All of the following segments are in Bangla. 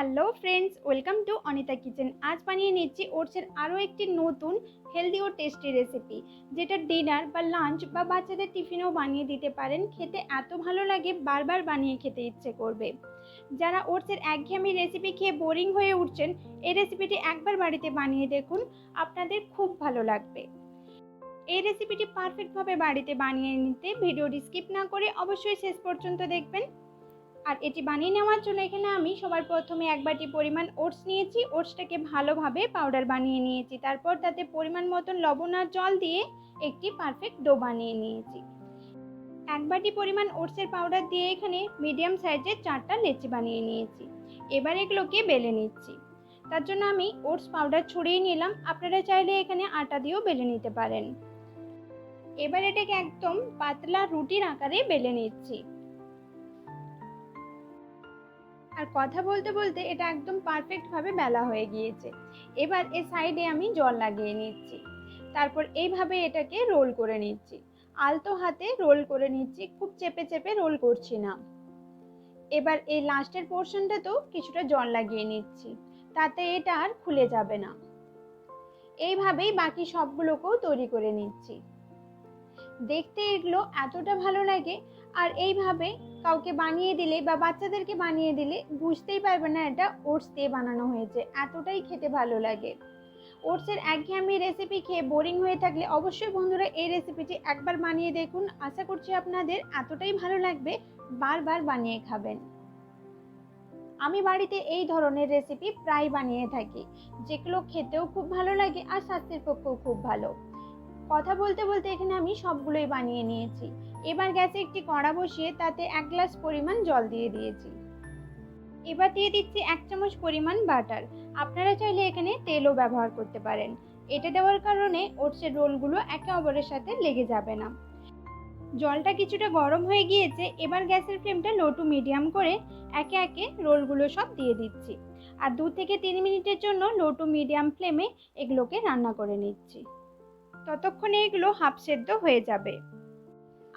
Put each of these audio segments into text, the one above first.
Hello friends welcome to Anita kitchen আজ বানিয়ে নিচ্ছি ওটসের আরও একটি নতুন হেলদি ও টেস্টি রেসিপি যেটা ডিনার বা লাঞ্চ বা বাচ্চাদের টিফিনেও বানিয়ে দিতে পারেন। খেতে এত ভালো লাগে, বারবার বানিয়ে খেতে ইচ্ছে করবে। যারা ওটসের একঘেয়েমি রেসিপি খেয়ে বোরিং হয়ে উঠছেন, এই রেসিপিটি একবার বাড়িতে বানিয়ে দেখুন, আপনাদের খুব ভালো লাগবে। এই রেসিপিটি পারফেক্টভাবে বাড়িতে বানিয়ে নিতে ভিডিওটি স্কিপ না করে অবশ্যই শেষ পর্যন্ত দেখবেন। আর এটি বানিয়ে নেওয়ার জন্য এখানে আমি সবার প্রথমে এক বাটি পরিমাণ ওটস নিয়েছি। ওটসটাকে ভালোভাবে পাউডার বানিয়ে নিয়েছি। তারপর তাতে পরিমাণ মতন লবণ আর জল দিয়ে একটি পারফেক্ট ডো বানিয়ে নিয়েছি। এক বাটি পরিমাণ ওটসের পাউডার দিয়ে এখানে মিডিয়াম সাইজের চারটা লেচি বানিয়ে নিয়েছি। এবার এগুলোকে বেলে নিচ্ছি। তার জন্য আমি ওটস পাউডার ছড়িয়ে নিলাম। আপনারা চাইলে এখানে আটা দিয়েও বেলে নিতে পারেন। এবার এটাকে একদম পাতলা রুটির আকারে বেলে নিচ্ছি। আর কথা বলতে বলতে এটা একদম পারফেক্টভাবে বেলা হয়ে গিয়েছে। এবার এ সাইডে আমি জল লাগিয়ে নিচ্ছি। তারপর এইভাবে এটাকে রোল করে নিচ্ছি। আলতো হাতে রোল করে নিচ্ছি, খুব চেপে চেপে রোল করছি না। এবার এই লাস্টের পোর্শনটাতেও কিছুটা জল লাগিয়ে নিচ্ছি, তাতে এটা আর খুলে যাবে না। এইভাবেই বাকি সবগুলোকেও তৈরি করে নিচ্ছি। দেখতে এগুলো এতটা ভালো লাগে, আর এইভাবে কাউকে বানিয়ে দিলে বা বাচ্চাদেরকে বানিয়ে দিলে বুঝতেই পারবে না এটা ওটস দিয়ে বানানো হয়েছে। এতটাই খেতে ভালো লাগে। ওটসের একঘেয়েমি রেসিপি খেয়ে বোরিং হয়ে থাকলে অবশ্যই বন্ধুরা এই রেসিপিটি একবার বানিয়ে দেখুন। আশা করছি আপনাদের এতটাই ভালো লাগবে। বারবার বানিয়ে খাবেন। আমি বাড়িতে এই ধরনের রেসিপি প্রায় বানিয়ে থাকি। যেগুলো খেতেও খুব ভালো লাগে আর স্বাস্থ্যের পক্ষেও খুব ভালো। কথা বলতে বলতে এখানে আমি সবগুলোই বানিয়ে নিয়েছি। এবার গ্যাসে একটি কড়া বসিয়ে তাতে এক গ্লাস পরিমাণ জল দিয়ে দিয়েছি। এবার দিয়ে দিচ্ছি এক চামচ পরিমাণ বাটার। আপনারা চাইলে এখানে তেলও ব্যবহার করতে পারেন। এটা দেওয়ার কারণে ওটসের রোলগুলো একে অপরের সাথে লেগে যাবে না। জলটা কিছুটা গরম হয়ে গিয়েছে, এবার গ্যাসের ফ্লেমটা লো টু মিডিয়াম করে একে একে রোলগুলো সব দিয়ে দিচ্ছি। আর দু থেকে তিন মিনিটের জন্য লো টু মিডিয়াম ফ্লেমে এগুলোকে রান্না করে নিচ্ছি। ততক্ষণে এগুলো হাফ সেদ্ধ হয়ে যাবে।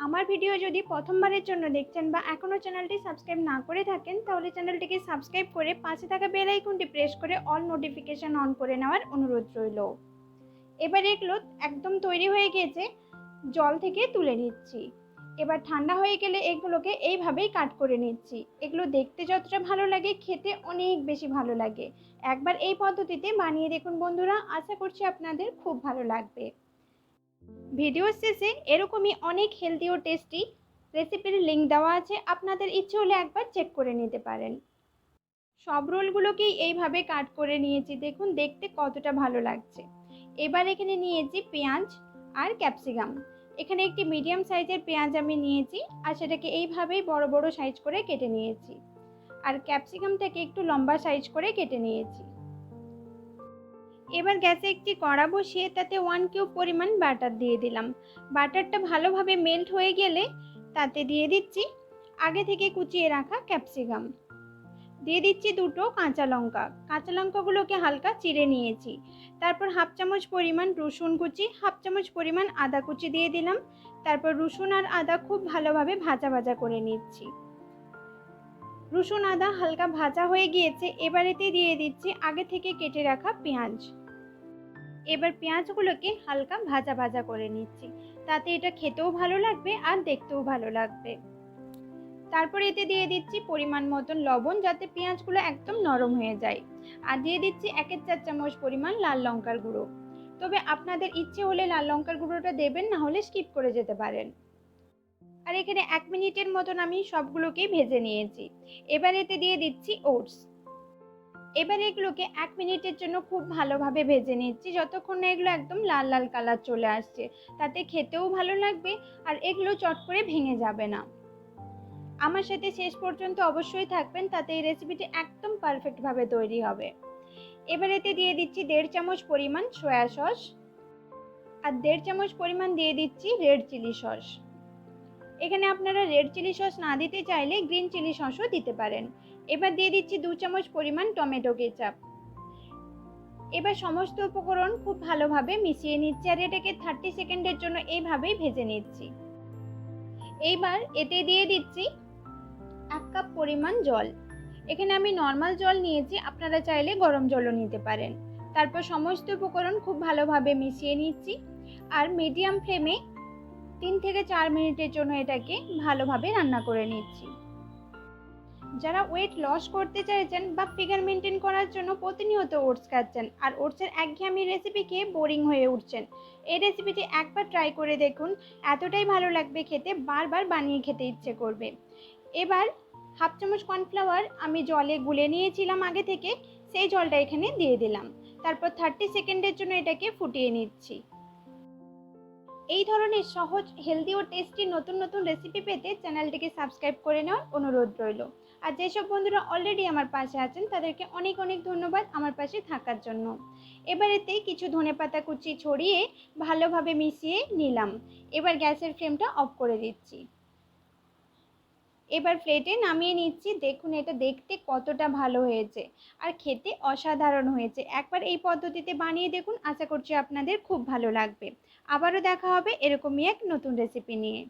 আমার ভিডিও যদি প্রথমবারের জন্য দেখছেন বা এখনও চ্যানেলটি সাবস্ক্রাইব না করে থাকেন, তাহলে চ্যানেলটিকে সাবস্ক্রাইব করে পাশে থাকা বেল আইকনটি প্রেস করে অল নোটিফিকেশান অন করে নেওয়ার অনুরোধ রইল। এবার এগুলো একদম তৈরি হয়ে গিয়েছে, জল থেকে তুলে নিচ্ছি। এবার ঠান্ডা হয়ে গেলে এগুলোকে এইভাবেই কাট করে নিচ্ছি। এগুলো দেখতে যতটা ভালো লাগে, খেতে অনেক বেশি ভালো লাগে। একবার এই পদ্ধতিতে বানিয়ে দেখুন বন্ধুরা, আশা করছি আপনাদের খুব ভালো লাগবে। ভিডিওর শেষে এরকমই অনেক হেলদি ও টেস্টি রেসিপির লিঙ্ক দেওয়া আছে, আপনাদের ইচ্ছে হলে একবার চেক করে নিতে পারেন। সব রোলগুলোকেই এইভাবে কাট করে নিয়েছি, দেখুন দেখতে কতটা ভালো লাগছে। এবার এখানে নিয়েছি পেঁয়াজ আর ক্যাপসিকাম এখানে একটি মিডিয়াম সাইজের পেঁয়াজ আমি নিয়েছি আর সেটাকে এইভাবেই বড় বড় সাইজ করে কেটে নিয়েছি। আর ক্যাপসিকামটাকে একটু লম্বা সাইজ করে কেটে নিয়েছি। এবার গ্যাসে একটি কড়া বসিয়ে তাতে ওয়ান কিউব পরিমাণ বাটার দিয়ে দিলাম। বাটারটা ভালোভাবে মেল্ট হয়ে গেলে তাতে দিয়ে দিচ্ছি আগে থেকে কুচিয়ে রাখা ক্যাপসিকাম দিয়ে দিচ্ছি দুটো কাঁচা লঙ্কা। কাঁচা লঙ্কাগুলোকে হালকা চিড়ে নিয়েছি। তারপর হাফ চামচ পরিমাণ রসুন কুচি হাফ চামচ পরিমাণ আদা কুচি দিয়ে দিলাম। তারপর রসুন আর আদা খুব ভালোভাবে ভাজা ভাজা করে নিচ্ছি। রসুন আদা হালকা ভাজা হয়ে গিয়েছে এবারেতে দিয়ে দিচ্ছি আগে থেকে কেটে রাখা পেঁয়াজ। এবার পেঁয়াজগুলোকে হালকা ভাজা ভাজা করে নিচ্ছি। তাতে এটা খেতেও ভালো লাগবে আর দেখতেও ভালো লাগবে। তারপর এতে দিয়ে দিচ্ছি পরিমাণ মতন লবণ যাতে পেঁয়াজগুলো একদম নরম হয়ে যায়। আর দিয়ে দিচ্ছি একের চার চামচ পরিমাণ লাল লঙ্কার গুঁড়ো। তবে আপনাদের ইচ্ছে হলে লাল লঙ্কার গুঁড়োটা দেবেন, না হলে স্কিপ করে যেতে পারেন। আর এখানে এক মিনিটের মতন আমি সবগুলোকেই ভেজে নিয়েছি। এবার এতে দিয়ে দিচ্ছি ওটস। এবার এগুলোকে এক মিনিটের জন্য খুব ভালোভাবে ভেজে নিচ্ছি। যতক্ষণ না এগুলো একদম লাল লাল কালার চলে আসছে, তাতে খেতেও ভালো লাগবে আর এগুলো চট করে ভেঙে যাবে না। আমার সাথে শেষ পর্যন্ত অবশ্যই থাকবেন, তাতে এই রেসিপিটি একদম পারফেক্টভাবে তৈরি হবে। এবার এতে দিয়ে দিচ্ছি দেড় চামচ পরিমাণ সয়া সস আর দেড় চামচ পরিমাণ দিয়ে দিচ্ছি রেড চিলি সস এখানে আপনারা রেড চিলি সস না দিতে চাইলে গ্রিন চিলি সসও দিতে পারেন। এবার দিয়ে দিচ্ছি দু চামচ পরিমাণ টমেটো কেচাপ। এবার সমস্ত উপকরণ খুব ভালোভাবে মিশিয়ে নিচ্ছি আর এটাকে থার্টি সেকেন্ডের জন্য এইভাবেই ভেজে নিচ্ছি। এইবার এতে দিয়ে দিচ্ছি এক কাপ পরিমাণ জল। এখানে আমি নর্মাল জল নিয়েছি, আপনারা চাইলে গরম জলও নিতে পারেন। তারপর সমস্ত উপকরণ খুব ভালোভাবে মিশিয়ে নিচ্ছি। আর মিডিয়াম ফ্লেমে তিন থেকে চার মিনিটের জন্য এটাকে ভালোভাবে রান্না করে নিচ্ছি। যারা ওয়েট লস করতে চাইছেন বা ফিগার মেনটেন করার জন্য প্রতিনিয়ত ওটস খাচ্ছেন আর ওটসের একঘেয়েমি রেসিপি খেয়ে বোরিং হয়ে উঠছেন, এই রেসিপিটি একবার ট্রাই করে দেখুন, এতটাই ভালো লাগবে খেতে, বারবার বানিয়ে খেতে ইচ্ছে করবে। এবার হাফ চামচ কর্নফ্লাওয়ার আমি জলে গুলে নিয়েছিলাম আগে থেকে, সেই জলটা এখানে দিয়ে দিলাম। তারপর থার্টি সেকেন্ডের জন্য এটাকে ফুটিয়ে নিচ্ছি। এই ধরনের সহজ হেলদি ও টেস্টি নতুন নতুন রেসিপি পেতে চ্যানেলটিকে সাবস্ক্রাইব করে নেওয়ার অনুরোধ রইল। আর যেসব বন্ধুরা অলরেডি আমার পাশে আছেন, তাদেরকে অনেক অনেক ধন্যবাদ আমার পাশে থাকার জন্য। এবার এতে কিছু ধনেপাতা কুচি ছড়িয়ে ভালোভাবে মিশিয়ে নিলাম। এবার গ্যাসের ফ্লেমটা অফ করে দিচ্ছি। এবার প্লেটে নামিয়ে নিচ্ছি। দেখুন, এটা দেখতে কতটা ভালো হয়েছে আর খেতে অসাধারণ হয়েছে। একবার এই পদ্ধতিতে বানিয়ে দেখুন। আশা করছি আপনাদের খুব ভালো লাগবে। আবারও দেখা হবে এরকমই এক নতুন রেসিপি নিয়ে।